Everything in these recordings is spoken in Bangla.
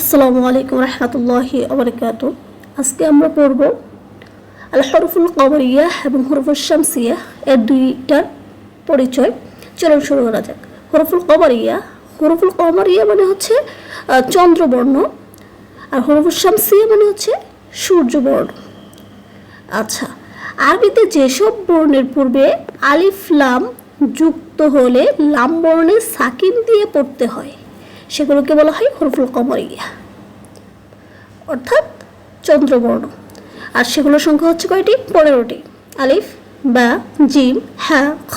আসসালামু আলাইকুম রহমতুল্লাহি আবরকাত আজকে আমরা পড়ব আল হরফুল কবরিয়া এবং হরফুল শামসিয়া এর দুইটার পরিচয়। চলুন শুরু করা যাক। হরফুল কবরিয়া হরফুল কবরিয়া মানে হচ্ছে চন্দ্রবর্ণ আর হরফুল শামসিয়া মানে হচ্ছে সূর্যবর্ণ। আচ্ছা আরবিতে যেসব বর্ণের পূর্বে আলিফ লাম যুক্ত হলে লাম বর্ণে সাকিন দিয়ে পড়তে হয়। সেগুলোকে বলা হয় হরফুল কমরিয়া। অর্থাৎ চন্দ্রবর্ণ। আর সেগুলোর সংখ্যা হচ্ছে কয়টি? পনেরোটি। আলিফ, বা, জিম, হা, খ,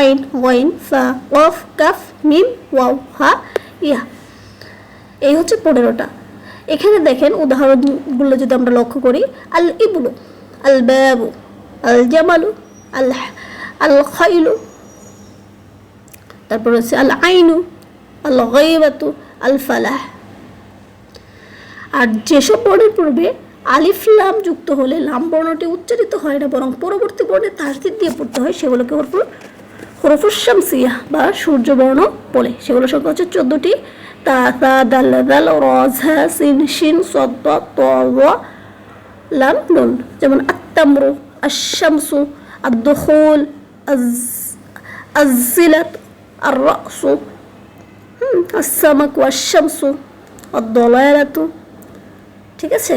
আইন ওয়াইন ফা, ওয়াফ, কাফ, মিম, ওয়াও, হা ইয়া এই হচ্ছে পনেরোটা। এখানে দেখেন উদাহরণগুলো যদি আমরা লক্ষ্য করি আল ইবলু আল ব্যাবু আল জামালু আল আল খাইলু তারপর হচ্ছে আল আইনু আল গাইবাতু আল ফালাহ আর যেসব বর্ণের পূর্বে আলিফ লাম যুক্ত হলে লাম বর্ণটি উচ্চারিত হয় না, বরং পরবর্তী বর্ণে তাসদিদ দিয়ে পড়তে হয়, সেগুলোকে হরফুর হরফুসাম সিয়া বা সূর্যবর্ণ বলে। সেগুলো সংখ্যা হচ্ছে চোদ্দোটি। তা তা, দাল দাল রজ হা সিন সদ্দ লাম, নুন। যেমন আত্তামরু, আশামসু আদ্দখুল আজ আজিলাত আর রসু আসামাকু আশামসু অদলায়ারাতু ঠিক আছে?